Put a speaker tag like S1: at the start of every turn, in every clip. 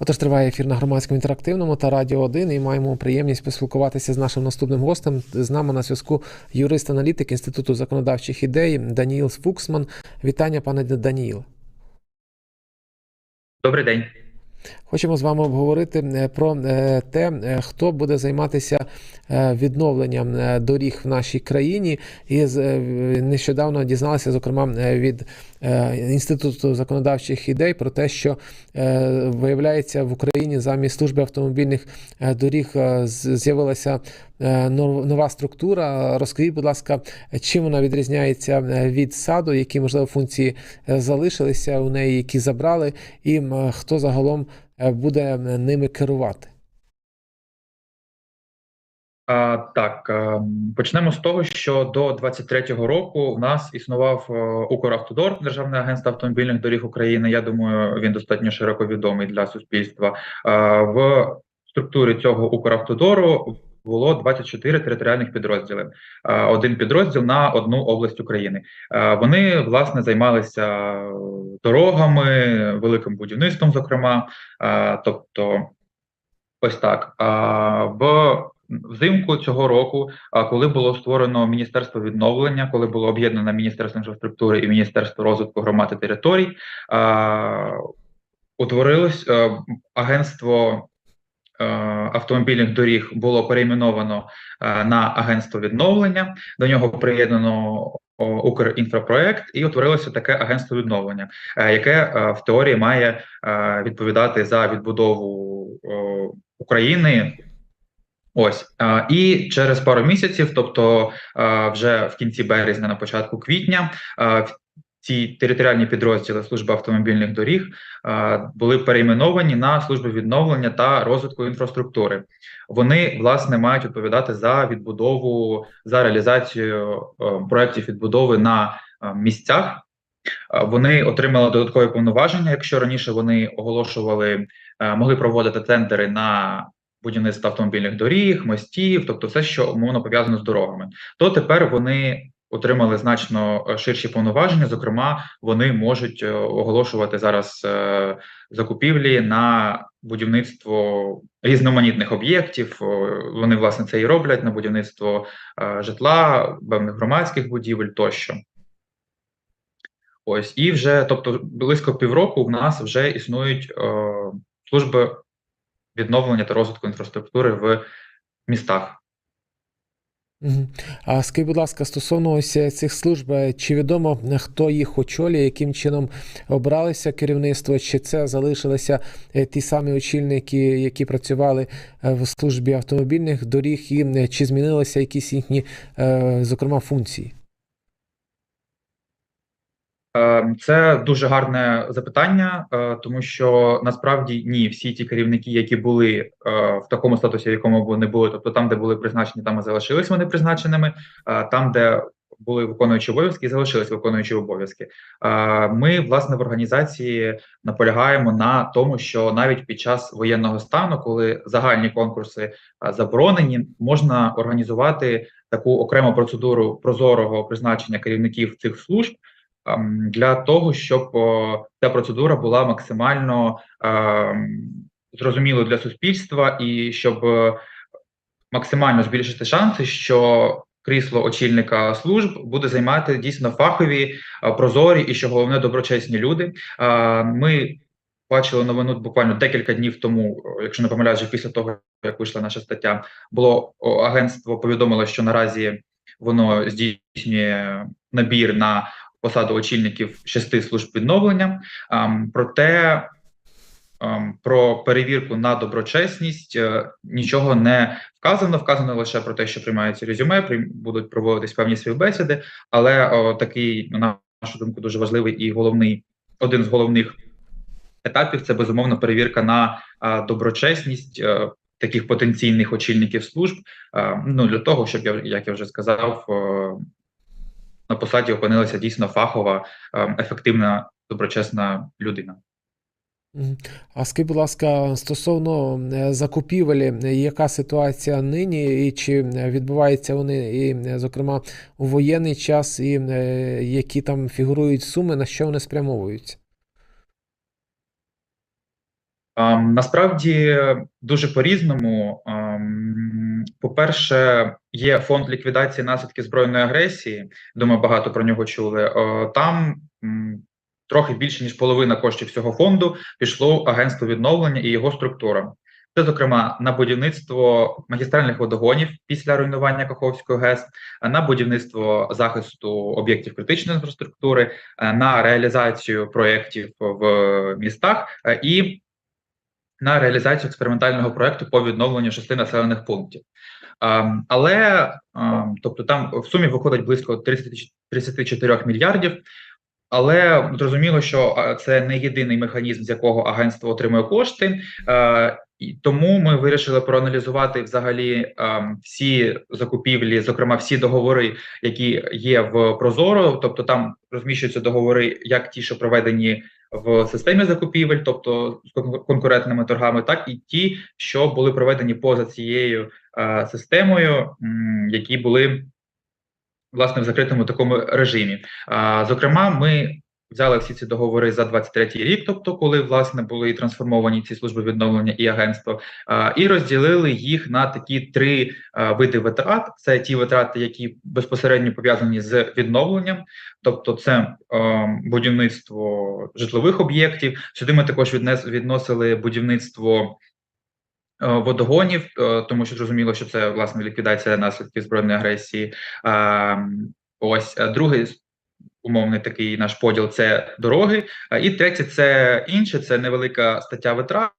S1: Отож, триває ефір на громадському інтерактивному та радіо 1 і маємо приємність поспілкуватися з нашим наступним гостем. З нами на зв'язку юрист-аналітик Інституту законодавчих ідей Даніїл Фуксман. Вітання, пане Даніїл.
S2: Добрий день.
S1: Хочемо з вами обговорити е, про е, те, е, хто буде займатися відновленням доріг в нашій країні. І нещодавно дізналися, зокрема, від інституту законодавчих ідей про те, що виявляється в Україні замість служби автомобільних доріг з'явилася нова структура. Розкажіть, будь ласка, чим вона відрізняється від саду, які можливо функції залишилися у неї, які забрали, і хто загалом буде ними керувати?
S2: А, Так, почнемо з того, що до 23-го року в нас існував Укравтодор, Державне агентство автомобільних доріг України. Я думаю, він достатньо широко відомий для суспільства. В структурі цього Укравтодору було 24 територіальних підрозділи. Один підрозділ на одну область України. Вони власне займалися дорогами, великим будівництвом, зокрема. Тобто, ось так. В Взимку цього року, коли було створено міністерство відновлення, коли було об'єднано міністерство інфраструктури і міністерство розвитку громад і територій, утворилось агентство автомобільних доріг було перейменовано на агентство відновлення. До нього приєднано Укрінфропроект і утворилося таке агентство відновлення, яке в теорії має відповідати за відбудову України. Ось і через пару місяців, тобто вже в кінці березня, на початку квітня, ці територіальні підрозділи служби автомобільних доріг були перейменовані на служби відновлення та розвитку інфраструктури. Вони власне мають відповідати за відбудову за реалізацію проєктів відбудови на місцях. Вони отримали додаткові повноваження. Якщо раніше вони оголошували, могли проводити тендери на будівництво автомобільних доріг, мостів, тобто все, що умовно пов'язано з дорогами, то тепер вони отримали значно е, ширші повноваження. Зокрема, вони можуть е, оголошувати зараз е, закупівлі на будівництво різноманітних об'єктів. Вони власне це і роблять на будівництво житла, певних громадських будівель тощо. Ось і вже, тобто, близько півроку в нас вже існують е, служби відновлення та розвитку інфраструктури в містах.
S1: А скажіть, будь ласка, стосовно ось е, цих служб, е, чи відомо хто їх очолює, яким чином обралися керівництво, чи це залишилися е, ті самі очільники, які працювали в службі автомобільних доріг, і чи змінилися якісь їхні, зокрема, функції?
S2: Е, це дуже гарне запитання, е, тому що насправді ні, всі ті керівники, які були е, в такому статусі, в якому вони були, тобто там, де були призначені, там і залишились вони призначеними, там, де були виконуючі обов'язки, залишились виконуючі обов'язки. Ми власне в організації наполягаємо на тому, що навіть під час воєнного стану, коли загальні конкурси заборонені, можна організувати таку окрему процедуру прозорого призначення керівників цих служб. Для того, щоб ця процедура була максимально ем, зрозумілою для суспільства, і щоб максимально збільшити шанси, що крісло очільника служб буде займати дійсно фахові, прозорі і що головне доброчесні люди. Ми бачили новину буквально декілька днів тому, якщо не помиляюсь, після того як вийшла наша стаття, було агентство повідомило, що наразі воно здійснює набір на посаду очільників шести служб відновлення. Проте про перевірку на доброчесність е, нічого не вказано. Вказано лише про те, що приймаються резюме, будуть проводитись певні співбесіди, але такий, на нашу думку, дуже важливий і головний один з головних етапів це безумовно перевірка на доброчесність. Е, таких потенційних очільників служб, ну для того, щоб я як я вже сказав, на посаді опинилася дійсно фахова, ем, ефективна, доброчесна людина.
S1: А скажіть, будь ласка, стосовно е, закупівель, яка ситуація нині, і чи відбуваються вони, і, зокрема, у воєнний час, і е, які там фігурують суми, на що вони спрямовуються?
S2: Насправді дуже по-різному. Ам, По-перше, є фонд ліквідації наслідків збройної агресії. Думаю, багато про нього чули. Е, Там трохи більше ніж половина коштів цього фонду пішло агентству відновлення і його структурам. Це, зокрема, на будівництво магістральних водогонів після руйнування Каховської ГЕС, на будівництво захисту об'єктів критичної інфраструктури, е, на реалізацію проєктів в містах е, і на реалізацію експериментального проекту по відновленню шести населених пунктів. Ем, Але ем, тобто там в сумі виходить близько 30 34 мільярдів. Але зрозуміло, що е, це не єдиний механізм, з якого агентство отримує кошти, Е, і тому ми вирішили проаналізувати взагалі ем, всі закупівлі, зокрема всі договори, які є в Прозоро. Тобто там розміщуються договори, як ті, що проведені в системі закупівель, тобто з кон- конкурентними торгами, так і ті, що були проведені поза цією е, системою, які були власне в закритому такому режимі. А, Зокрема, ми взяли всі ці договори за 23 рік, тобто коли власне були трансформовані ці служби відновлення і агентство, і розділили їх на такі три види витрат: це ті витрати, які безпосередньо пов'язані з відновленням, тобто це будівництво житлових об'єктів. Сюди ми також відносили будівництво. Водогонів, тому що зрозуміло, що це власне ліквідація наслідків збройної агресії. Ось другий умовний такий наш поділ це дороги. А, І третє це інше, це невелика стаття витрат.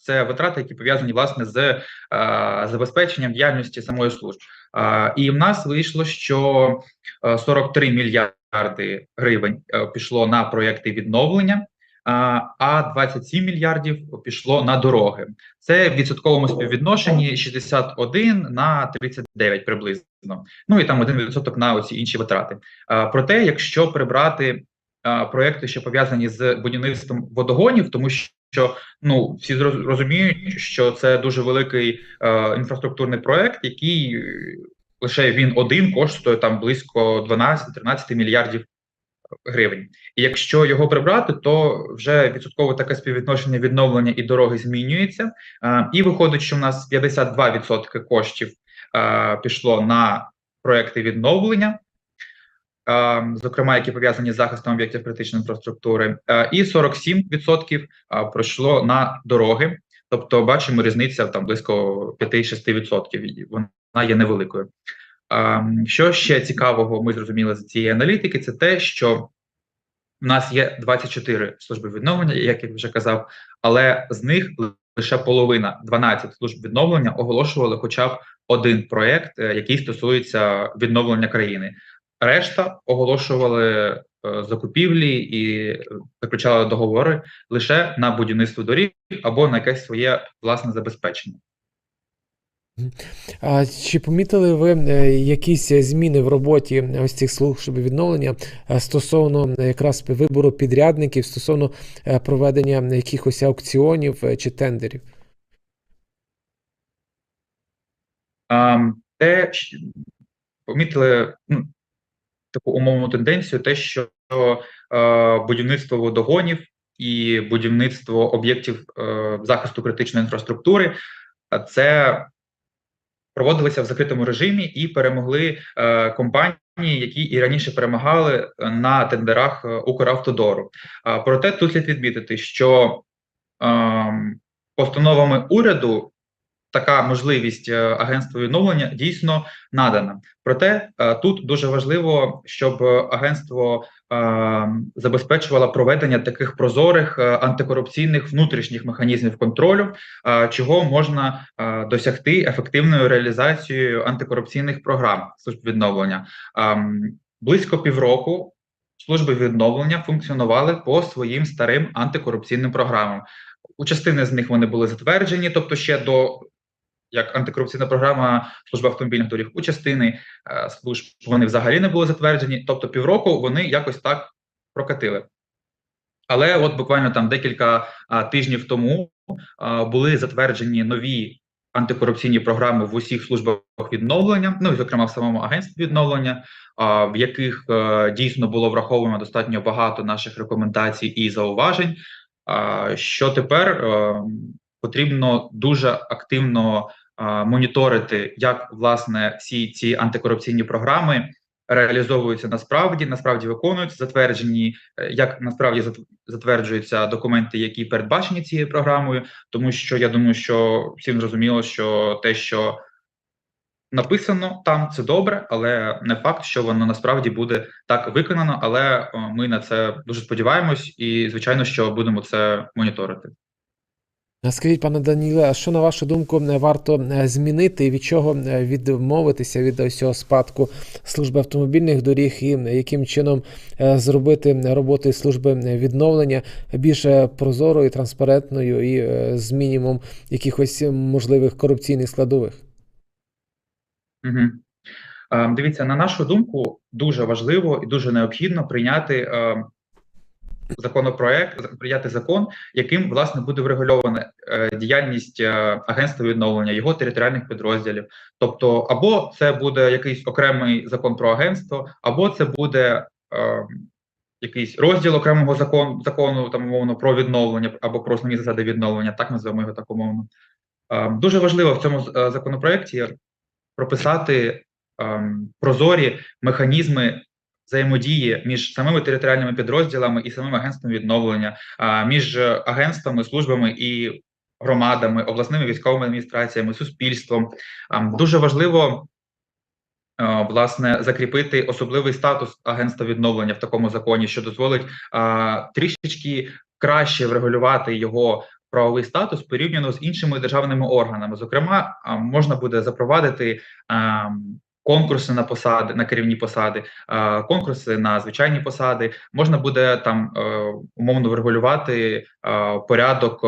S2: Це витрати, які пов'язані власне з е, забезпеченням діяльності самої служби. А, І в нас вийшло, що е, 43 мільярди гривень е, пішло на проекти відновлення. А, А 27 мільярдів пішло на дороги. Це в відсотковому співвідношенні 61 на 39 приблизно. Ну і там 1% на оці інші витрати. Проте, якщо прибрати проекти, що пов'язані з будівництвом водогонів, тому що ну всі зроз- розуміють, що це дуже великий е, інфраструктурний проект, який е, лише він один коштує там близько 12-13 мільярдів гривень. І якщо його прибрати, то вже відсотково таке співвідношення відновлення і дороги змінюється. І виходить, що в нас 52% коштів пішло на проекти відновлення, зокрема, які пов'язані з захистом об'єктів критичної інфраструктури, і 47% е, пройшло на дороги. Тобто, бачимо різниця там близько 5-6%. і Вона є невеликою. Ем, Що ще цікавого, ми зрозуміли з цієї аналітики, це те, що в нас є 24 служби відновлення, як я вже казав, але з них лише половина 12 служб відновлення оголошували хоча б один проєкт, е, який стосується відновлення країни. Решта оголошували е, закупівлі і заключали договори лише на будівництво доріг або на якесь своє власне забезпечення.
S1: А чи помітили ви е, якісь зміни в роботі ось цих служб відновлення е, стосовно е, якраз вибору підрядників, стосовно е, проведення якихось аукціонів е, чи тендерів?
S2: Те, помітили ну, таку умовну тенденцію, те, що е, будівництво водогонів і будівництво об'єктів е, захисту критичної інфраструктури це проводилися в закритому режимі і перемогли е, компанії, які і раніше перемагали на тендерах е, Укравтодору. А, проте тут слід відмітити, що е, постановами уряду така можливість е, агентству відновлення дійсно надана. Проте е, тут дуже важливо, щоб е, агентство е, забезпечувало проведення таких прозорих е, антикорупційних внутрішніх механізмів контролю, е, чого можна досягти ефективною реалізацією антикорупційних програм служб відновлення. Близько півроку служби відновлення функціонували по своїм старим антикорупційним програмам. У частини з них вони були затверджені, тобто ще до як антикорупційна програма служби автомобільних доріг у частини е, служб вони взагалі не були затверджені. Тобто, півроку вони якось так прокатили. Але от буквально там декілька а, тижнів тому а, були затверджені нові антикорупційні програми в усіх службах відновлення, ну і зокрема в самому агентстві відновлення, а, в яких е, дійсно було враховано достатньо багато наших рекомендацій і зауважень. А, Що тепер Е, потрібно дуже активно моніторити, як власне всі ці антикорупційні програми реалізовуються насправді, насправді виконуються затверджені, е, як насправді зат- затверджуються документи, які передбачені цією програмою, тому що я думаю, що всім зрозуміло, що те, що написано там, це добре, але не факт, що воно насправді буде так виконано. Але ми на це дуже сподіваємось, і звичайно, що будемо це моніторити.
S1: Скажіть, пане Даніле, що на вашу думку е, варто е, змінити і від чого е, відмовитися від ось цього спадку служби автомобільних доріг і е, яким чином зробити роботу служби відновлення більш прозорою, транспарентною і з мінімум якихось можливих корупційних складових?
S2: Угу. Дивіться, на нашу думку, дуже важливо і дуже необхідно прийняти е, законопроект, за- прийняти закон, яким власне буде врегульована е, діяльність е, агентства відновлення його територіальних підрозділів. Тобто, або це буде якийсь окремий закон про агентство, або це буде е, якийсь розділ окремого закон, закону там умовно про відновлення або про основні засади відновлення, так називаємо його так умовно. Е, дуже важливо в цьому законопроекті прописати ем, прозорі механізми взаємодії між самими територіальними підрозділами і самим агентством відновлення, між агентствами, службами і громадами, обласними військовими адміністраціями, суспільством. Дуже важливо. Власне, закріпити особливий статус агентства відновлення в такому законі, що дозволить трішечки краще врегулювати його правовий статус порівняно з іншими державними органами. Зокрема, можна буде запровадити конкурси на посади, на керівні посади, конкурси на звичайні посади. Можна буде там е, умовно врегулювати порядок.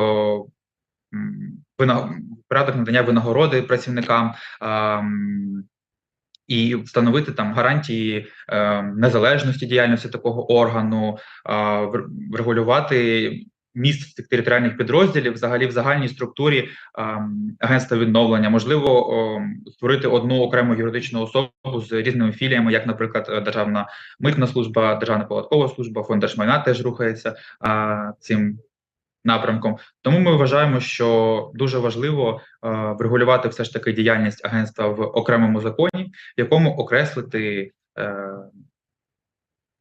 S2: порядок надання винагороди працівникам. і встановити там гарантії е, незалежності діяльності такого органу, е, вр- місце цих територіальних підрозділів, взагалі в загальній структурі е, агентства відновлення, можливо, о, створити одну окрему юридичну особу з різними філіями, як, наприклад, е, Державна митна служба, Державна податкова служба, фонд держмайна теж рухається е, цим напрямком. Тому ми вважаємо, що дуже важливо е, врегулювати все ж таки діяльність агентства в окремому законі, в якому окреслити е,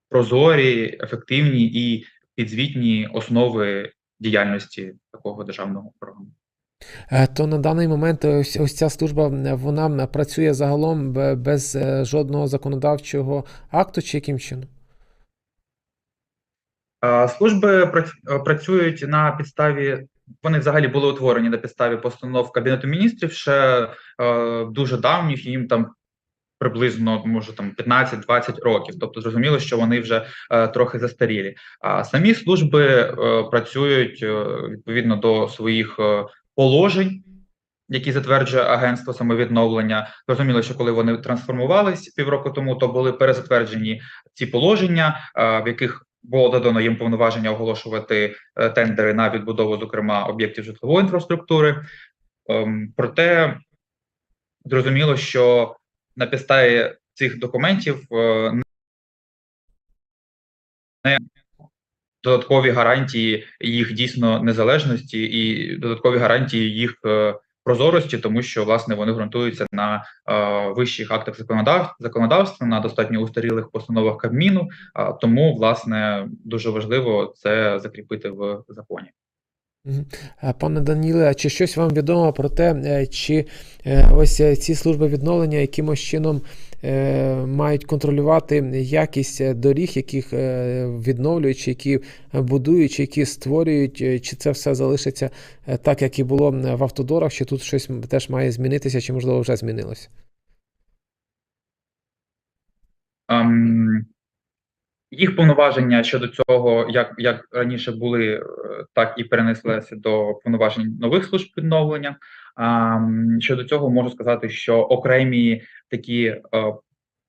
S2: прозорі, ефективні і підзвітні основи діяльності такого державного органу.
S1: Е, То на даний момент ось, ось ця служба е, вона працює загалом без е, жодного законодавчого акту, чи яким чином?
S2: Е, Служби е, працюють на підставі. Вони взагалі були утворені на підставі постанов Кабінету міністрів ще е, дуже давніх, їм там приблизно може там 15-20 років. Тобто зрозуміло, що вони вже е, трохи застарілі. А самі служби е, працюють е, відповідно до своїх е, положень. Які затверджує агентство самовідновлення, зрозуміло, що коли вони трансформувались півроку тому, то були перезатверджені ці положення, е, в яких було додано їм повноваження оголошувати е, тендери на відбудову, зокрема об'єктів житлової інфраструктури. Ем, Проте зрозуміло, що на підставі цих документів е, не додаткові гарантії їх дійсно незалежності і додаткові гарантії їх е, прозорості, тому що власне вони ґрунтуються на е, вищих актах законодав... законодавства, на достатньо устарілих постановах Кабміну. А тому, власне, дуже важливо це закріпити в законі.
S1: Е, Пане Даніле, чи щось вам відомо про те, е, чи е, ось ці служби відновлення якимось чином мають контролювати якість доріг, яких відновлюють, чи які будують, чи які створюють, чи це все залишиться так, як і було в автодорах, чи тут щось теж має змінитися, чи можливо вже змінилося?
S2: Ем, їх повноваження щодо цього, як, як раніше були, е, так і перенеслися до повноважень нових служб відновлення. Ем, щодо цього можу сказати, що окремі такі е,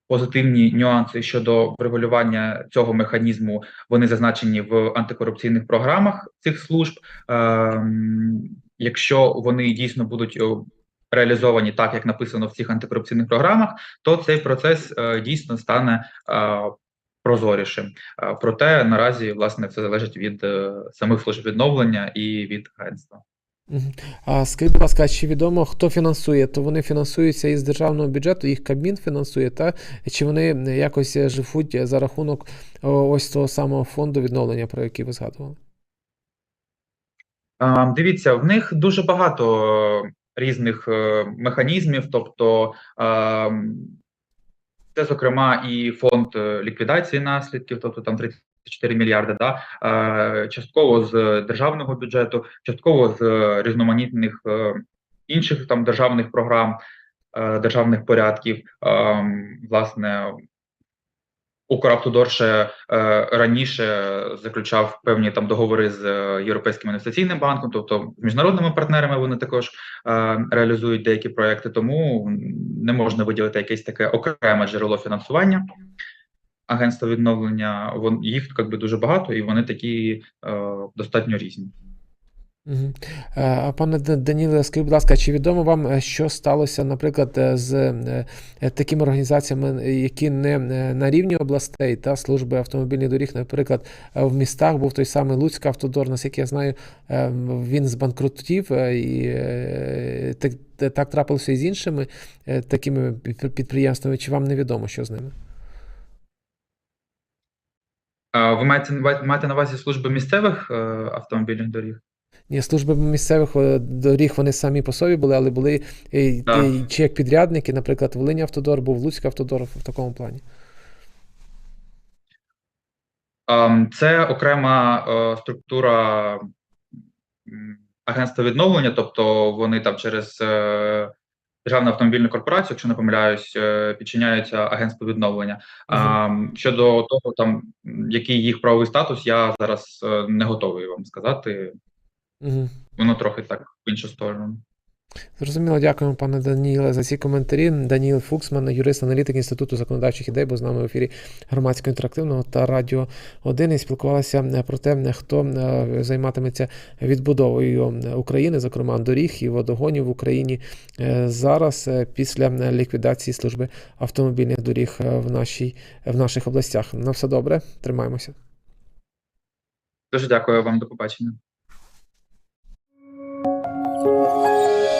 S2: позитивні нюанси щодо врегулювання цього механізму вони зазначені в антикорупційних програмах цих служб. Ем, якщо вони дійсно будуть е, реалізовані так, як написано в цих антикорупційних програмах, то цей процес е, дійсно стане е, прозорішим. Е, Проте наразі власне це залежить від е, самих служб відновлення і від агентства.
S1: А скажіть, будь ласка, чи відомо, хто фінансує? То вони фінансуються із державного бюджету, їх Кабмін фінансує, та? Чи вони якось живуть за рахунок ось того самого фонду відновлення, про який ви згадували?
S2: Дивіться, в них дуже багато е, різних е, механізмів, тобто а, м, це, зокрема, і фонд е, ліквідації наслідків, тобто там 34 мільярди, да, е, частково з державного бюджету, частково з різноманітних е, інших там державних програм, державних порядків. Е, Власне, Укравтодор ще е, раніше заключав певні там договори з е, Європейським інвестиційним банком, тобто з міжнародними партнерами вони також е, реалізують деякі проекти, тому не можна виділити якесь таке окреме джерело фінансування. Агентства відновлення вон їх якби дуже багато, і вони такі достатньо різні.
S1: Е, пане Даніле, скажіть, будь ласка, чи відомо вам, е, що сталося, наприклад, е, з такими організаціями, які не на рівні областей та служби автомобільних доріг, наприклад, в містах був той самий Луцький автодор, наскільки я знаю, він збанкрутів, і так, так трапилося і з іншими такими підприємствами, чи вам невідомо, що з ними?
S2: Ви маєте маєте на увазі служби місцевих автомобільних доріг?
S1: Ні, служби місцевих е, доріг вони самі по собі були, але були
S2: Так.
S1: е, чи як підрядники, наприклад, Волинь Автодор, був Луцький Автодор в такому плані.
S2: Це окрема е, структура агентства відновлення, тобто вони там через Державну автомобільну корпорацію, якщо не помиляюсь, підчиняються агентству відновлення. Ем, Щодо того, там який їх правовий статус, я зараз не готовий вам сказати.
S1: Угу.
S2: Воно трохи так в іншу сторону.
S1: Зрозуміло, дякуємо, пане Даніле, за ці коментарі. Даніл Фуксман, юрист-аналітик Інституту законодавчих ідей, був з нами в ефірі громадського інтерактивного та радіо 1 і спілкувалися е, про те, хто е, займатиметься відбудовою України, зокрема доріг і водогонів в Україні е, зараз, е, після ліквідації служби автомобільних доріг в, нашій, в наших областях. На все добре, тримаємося.
S2: Дуже дякую вам, до побачення.